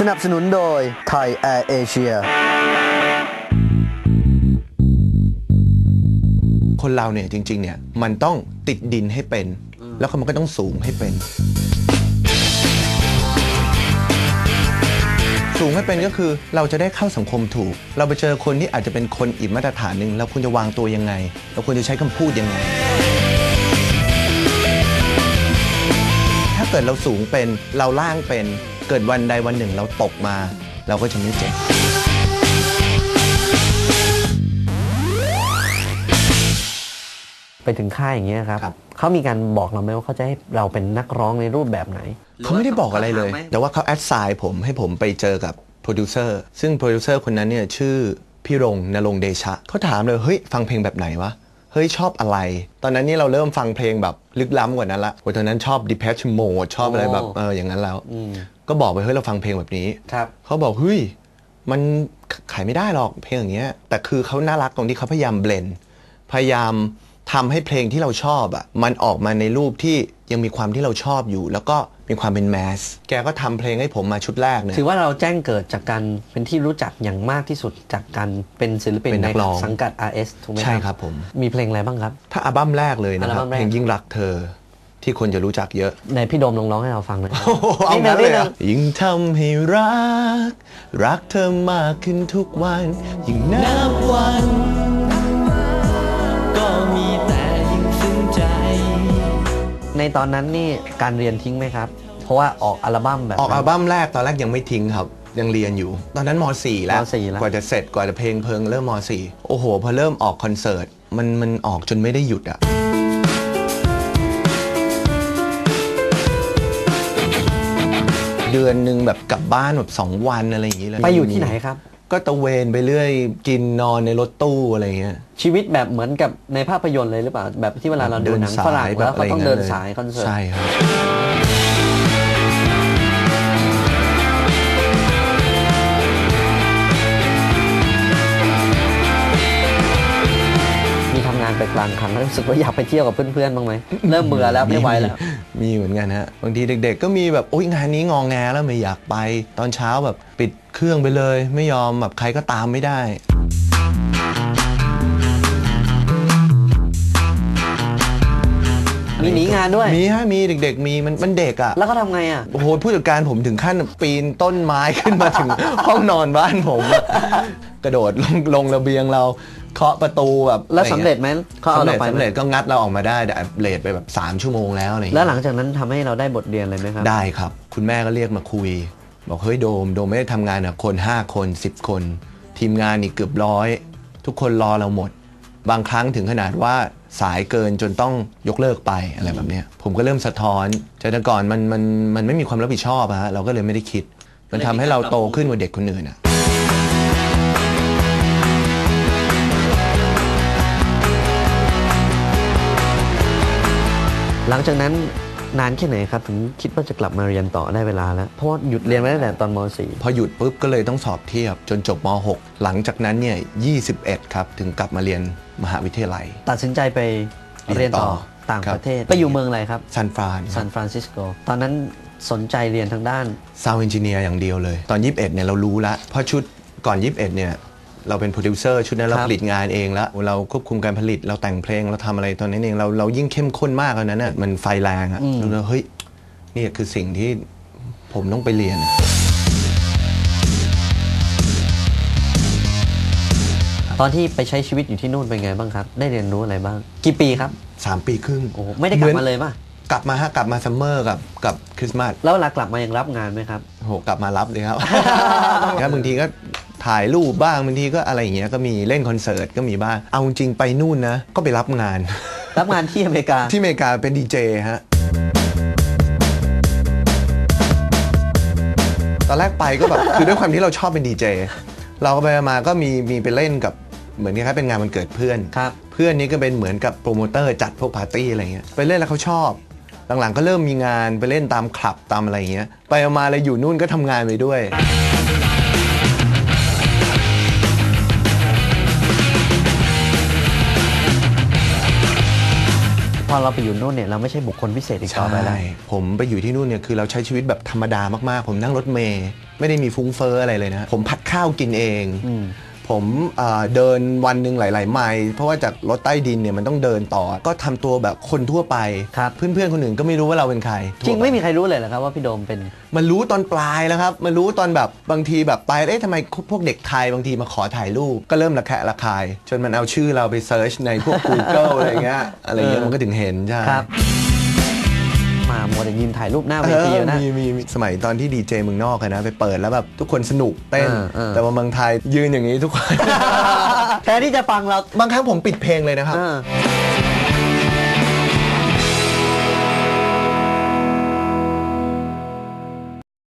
สนับสนุนโดยไทยแอร์เอเชียคนเราเนี่ยจริง ๆ เนี่ยมันต้องติดดินให้เป็น แล้วก็มันก็ต้องสูงให้เป็น สูงให้เป็นก็คือเราจะได้เข้าสังคมถูก เราไปเจอคนที่อาจจะเป็นคนอีกมาตรฐานหนึ่งเราควรจะวางตัวยังไง เราควรจะใช้คำพูดยังไง ถ้าเกิดเราสูงเป็นเราล่างเป็น เกิดวันใดวันหนึ่งเราตกมา เราก็จะไม่เจ็บไปถึงค่ายอย่างเงี้ยครับครับ เขามีการบอกเราไหมว่าเขาจะให้เราเป็นนักร้องในรูปแบบไหน เขาไม่ได้บอกอะไรเลย แต่ว่าเขาแอดไซน์ผมให้ผมไปเจอกับโปรดิวเซอร์ซึ่งโปรดิวเซอร์คนนั้นเนี่ยชื่อพี่รงนรงค์เดชะเขาถามเลยเฮ้ยฟังเพลงแบบไหนวะ เฮ้ยชอบอะไร ตอนนั้นนี่เราเริ่มฟังเพลงแบบลึกล้ำกว่านั้นละโอ้ยตอนนั้นชอบ Depeche Mode ชอบอะไรแบบเอออย่างนั้นแล้ว ก็บอกไปเฮ้ยเราฟังเพลงแบบนี้ครับเขาบอกเฮ้ยมันขายไม่ได้หรอกเพลงอย่างเงี้ย แต่คือเขาน่ารักตรงที่เขาพยายามเบลนพยายามทำให้เพลงที่เราชอบอะมันออกมาในรูปที่ยังมีความที่เราชอบอยู่ แล้วก็ มีความเป็นแมส แกก็ทำเพลงให้ผมมาชุดแรกเนี่ย ถือว่าเราแจ้งเกิดจากการเป็นที่รู้จักอย่างมากที่สุดจากการเป็นศิลปินเป็นนัในกร้อง สังกัด RS ถูกไหมใช่ครับผม มีเพลงอะไรบ้างครับ ถ้าอัลบั้มแรกเลยนะคอัลรับั้บมแรก เพลงยิ่งรักเธอ ที่คนจะรู้จักเยอะ ในพี่โดมลองร้องให้เราฟังหน่อยเอานิดนึงั้งนเลยนิดนึอะงยิ่งทำให้รัก รักเธอมากขึ้นทุกวัน ยิ่งนับวัน ในตอนนั้นนี่การเรียนทิ้งไหมครับ เพราะว่าออกอัลบั้มแบบออกอัลนั้นบั้มแรกตอนแรกยังไม่ทิ้งครับ ยังเรียนอยู่ ตอนนั้นม .4 แล้วมสี่แล้ว กว่าจะเสร็จกว่าจะเพลงเพลิงเริ่มม .4 โอ้โห พอเริ่มออกคอนเสิร์ตมันมันออกจนไม่ได้หยุดอะเดือนหนึ่งแบบกลับบ้านแบบสองวันอะไรอย่างงี้เลยไปอยู่ที่ไหนครับ ก็ตะเวนไปเรื่อยกินนอนในรถตู้อะไรอย่างเงี้ย ชีวิตแบบเหมือนกับในภาพยนตร์เลยหรือเปล่า แบบที่เวลาเราดูหนังฝรั่งแล้วเขาต้องเดินสายคอนเสิร์ตใช่ครับมีทำงานไปกลางคันแล้วรู้สึกว่าอยากไปเที่ยวกับเพื่อนๆบ้างไหมเริ่มเบื่อแล้วไม่ไหวแล้ว มีเหมือนกันฮะบางทีเด็ก ๆ ก็มีแบบโอ๊ยงานนี้งองแงแล้วไม่อยากไป ตอนเช้าแบบปิดเครื่องไปเลย ไม่ยอมแบบใครก็ตามไม่ได้ มีหนีงานด้วย มีฮะมีเด็ก ๆ มีมันมันเด็กอะแล้วก็ทำไงอะ โอ้โหผู้จัดการผมถึงขั้นปีนต้นไม้ขึ้นมาถึง ห้องนอนบ้านผมอะกระโดดลงลงระเบียงเราเคาะประตูแบบแล้วสำเร็จไหมเขาเอาสำเราเร็จไปไหมสำเร็จก็งัดเราออกมาได้แต่เลทไปแบบ 3 ชั่วโมงแล้วอะไรอย่างแล้เงี้วยหลังจากนั้นทำให้เราได้บทเรียนอะไรไหมครับ ได้ครับ คุณแม่ก็เรียกมาคุย บอกเฮ้ยโดม โดมไม่ได้ทำงานกับคน 5 คน 10 คน ทีมงานอีกเกือบร้อยทุกคนรอเราหมด บางครั้งถึงขนาดว่า สายเกินจนต้องยกเลิกไปอะไรแบบเนี้ยผมก็เริ่มสะท้อนจากแต่ก่อนมันมันมันไม่มีความรับผิดชอบอะฮะเราก็เลยไม่ได้คิด มันทำให้เราโตขึ้นกว่าเด็กคนอื่นอะหลังจากนั้น นานแค่ไหนครับ ถึงคิดว่าจะกลับมาเรียนต่อได้เวลาแล้ว เพราะว่าหยุดเรียนมาตั้งแต่ตอนม .4 พอหยุดปุ๊บก็เลยต้องสอบเทียบจนจบม .6 หลังจากนั้นเนี่ย 21 ครับถึงกลับมาเรียนมหาวิทยาลัย ตัดสินใจไปเรียนต่อเรียนต่อต่างครับประเทศ ไปอยู่เมืองอะไรครับซานฟรานซานฟรานซิสโกตอนนั้นสนใจเรียนทางด้านซาวเอนจิเนียร์อย่างเดียวเลย ตอน 21เนี่ยเรารู้แล้วเพราะชุดก่อน 21เนี่ย เราเป็นโปรดิวเซอร์ชุดนั้นเราครับผลิตงานเองแล้ว เราควบคุมการผลิตเราแต่งเพลงเราทำอะไรตอนนั้นเองเราเรายิ่งเข้มข้นมากแล้วนั้นน่ะมันไฟแรงอะเราเลยเฮ้ยนี่คือสิ่งที่ผมต้องไปเรียนตอนที่ไปใช้ชีวิตอยู่ที่นู่นเป็นไงบ้างครับ ได้เรียนรู้อะไรบ้าง กี่ปีครับ 3 ปีครึ่งโอ้โหไม่ได้กลับมาเลยป่ะ กลับมาฮะกลับมาซัมเมอร์กับกับคริสต์มาสแล้วเวลากลับมายังรับงานไหมครับโหกลับมารับเลยครับครับบางทีก็ ถ่ายรูปบ้างบางทีก็อะไรอย่างเงี้ยก็มีเล่นคอนเสิร์ตก็มีบ้าง เอาจริงๆไปนู่นนะ ก็ไปรับงาน รับงานที่อเมริกา ที่อเมริกาเป็นดีเจฮะตอนแรกไปก็แบบ คือด้วยความที่เราชอบเป็นดีเจเราก็ไปมาก็มีมีไปเล่นกับเหมือนคล้ายๆเป็นงานวันเกิดเพื่อนครับเพื่อนนี้ก็เป็นเหมือนกับโปรโมเตอร์จัดพวกปาร์ตี้อะไรเงี้ยไปเล่นแล้วเขาชอบ หลังๆก็เริ่มมีงานไปเล่นตามคลับตามอะไรเงี้ยไปเอามาเลยอยู่นู่นก็ทำงานไปด้วย ออเราไปอยู่นู่นเนี่ยเราไม่ใช่บุคคลพิเศษอีกต่อไปแล้ว ใช่ผมไปอยู่ที่นู่นเนี่ยคือเราใช้ชีวิตแบบธรรมดามากๆ ผมนั่งรถเมย์ไม่ได้มีฟุ้งเฟ้ออะไรเลยนะ ผมผัดข้าวกินเอง อืม ผมเอ่อเดินวันหนึ่งหลาย ๆ ไมล์เพราะว่าจากรถใต้ดินเนี่ยมันต้องเดินต่อ ก็ทำตัวแบบคนทั่วไปครับเพื่อน ๆ คนอื่นก็ไม่รู้ว่าเราเป็นใคร จริงทั่วปไม่มีใครรู้เลยเหรอครับว่าพี่โดมเป็น มันรู้ตอนปลายแล้วครับ มันรู้ตอนแบบบางทีแบบไปเอ๊ะทำไมพวกเด็กไทยบางทีมาขอถ่ายรูป ก็เริ่มระแคะระคาย จนมันเอาชื่อเราไปเซิร์ชในพวก Google อะไรเงี้ยอะไรเงี้ยเออมันก็ถึงเห็นใช่ครับ มาโมวแต่ยืนถ่ายรูปหน้าเวเอทีออยู่นะมีมีมีสมัยตอนที่ดีเจเมืองนอกอะนะไปเปิดแล้วแบบทุกคนสนุกเต้นเออเออแต่ว่าเมืองไทยยืนอย่างนี้ทุกคนแทนที่จะฟังเราบางครั้งผมปิดเพลงเลยนะครับเออ